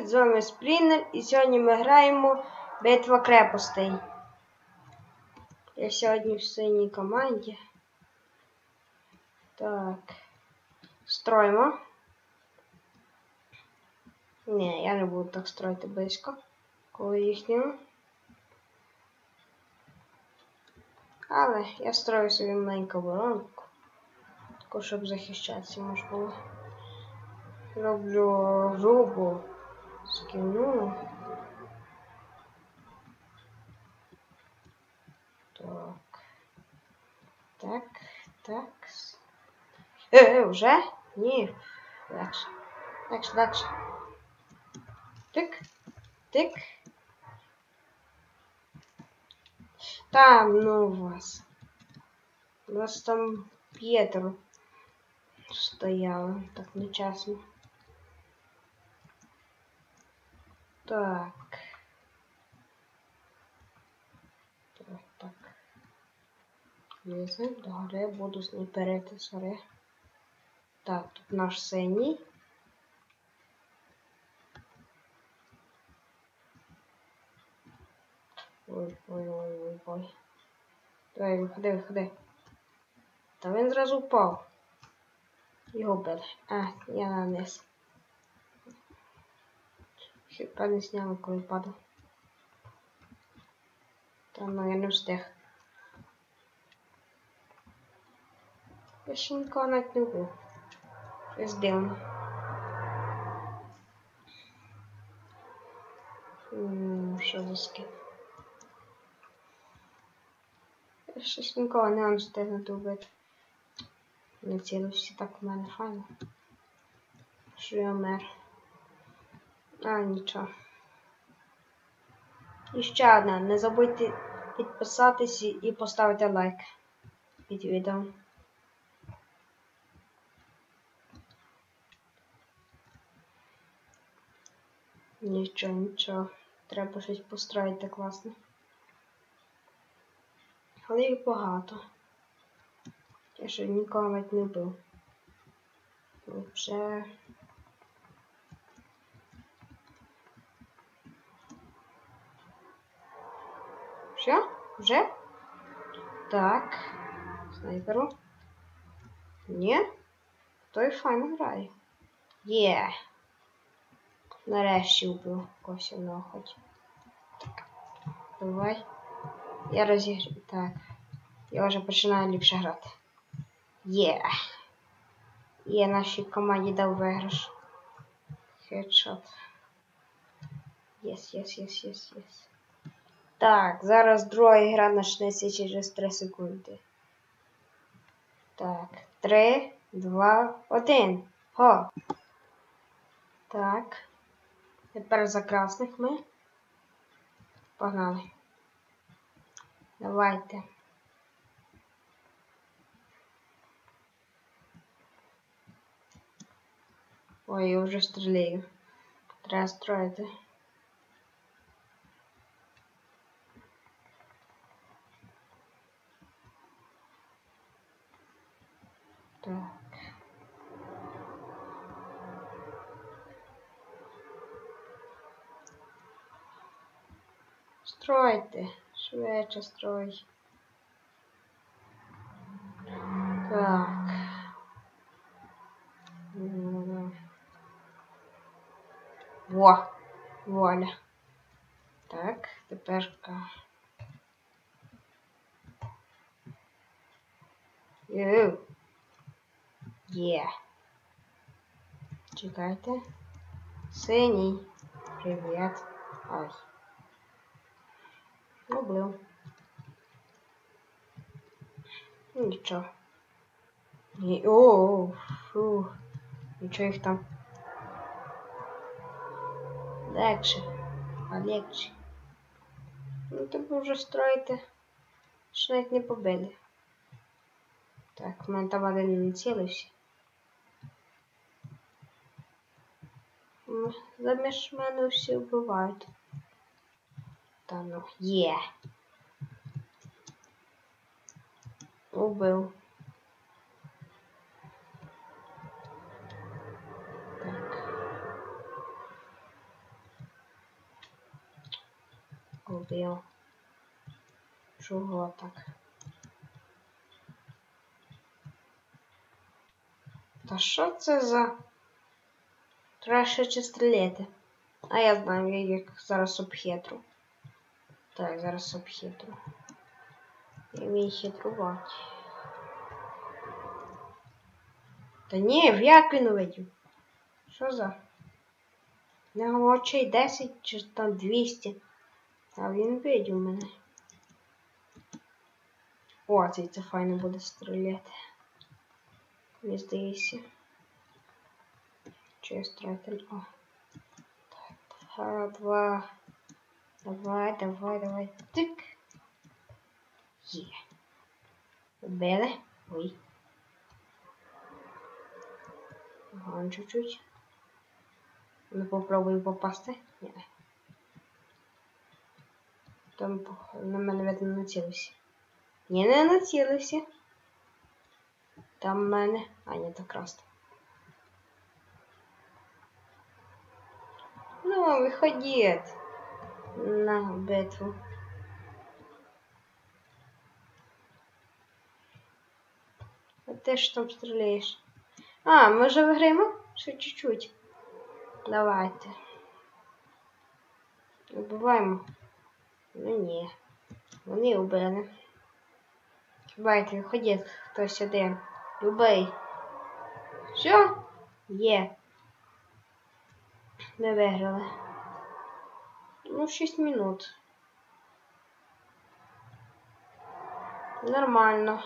вами Сплінер і сьогодні ми граємо Битва крепостей. Я сьогодні в синій команді. Так. Строїмо. Ні, я не буду так строїти близько. Коли їхнього. Але я строю собі маленьку воронку. Таку, щоб захищатися можна було. Роблю грубу скину. Так. Так, так. Е, е, вже? Ні. Легше. Легше, легше. Тик. Тик. Там, ну вас. У нас там П'єтро стояло. Так нечасно. Так. Так, так. Лізем, догори буду снайперити, сори. Так, тут наш синій. Ой, ой, ой, ой, ой. Давай, виходи, виходи. Та він зразу впав. Його били. А, я на. Хіба не сняла, коли падав. Та ну я не встиг. Я ще нікого навіть не вбив. Щось дивно. М, Що за скид? Я щось нікого не можу встигнути вбити. Не цілився так у мене файно. Що я мер. А, нічого. І ще одне. Не забудьте підписатися і поставити лайк під відео. Нічого, нічого. Треба щось построїти класно. Але їх багато. Я ще нікого навіть не вбив. Вже Все? Вже? Так. Снайперу. Ні? Той файно грає. Є. Нарешті вбив когось одного хоч. Так. Давай. Я розіграю. Так. Я вже починаю ліпше грати. Є. Є нашій команді дав виграш. Хедшот. Єс, єс, єс, єс, єс. Так, зараз друга гра почнеться через 3 секунди. Так, 3, 2, 1. Го. Так. Тепер за красних ми. Погнали. Давайте. Ой, я вже стріляю. Треба строїти. Так. Стройте, швидше строй. Так. Во, воля. Так, тепер. Ю. Є. Чекайте. Синій. Привіт. Ай. Люблю. Нічого. Ні. О, фу. Нічого їх там. Легше. А легше. Ну, тебе вже строїти. Що навіть не побили. Так, в мене там один не націлився. Заміж мене всі вбивають. Та ну, є. Убив. Так. Убив. Чого так? Та що це за краще чи стріляти? А я знаю, я як зараз обхитру. Так, зараз обхитру. Я вмію хитрувати. Та ні, як він увидів? Що за? В нього очей 10 чи там 200. А він видів мене. О, цей це файно буде стріляти. Мені здається. Чи я стратиль? О. Так, два. Давай, давай, давай. Тик. Є. Убили. Ой. Ага, чуть-чуть. Ну попробую попасти. Ні. Там на мене видно націлився. Ні, не націлився. Там мене. А, ні, то красно. Ну, виходіть на битву. А ти ж там стріляєш? А, ми вже виграємо? Ще чуть-чуть. Давайте. Убиваємо. Ну ні. Вони убили. Давайте, виходіть хтось один. Любий. Все? Є. Ми виграли. Ну, 6 минут. Нормально.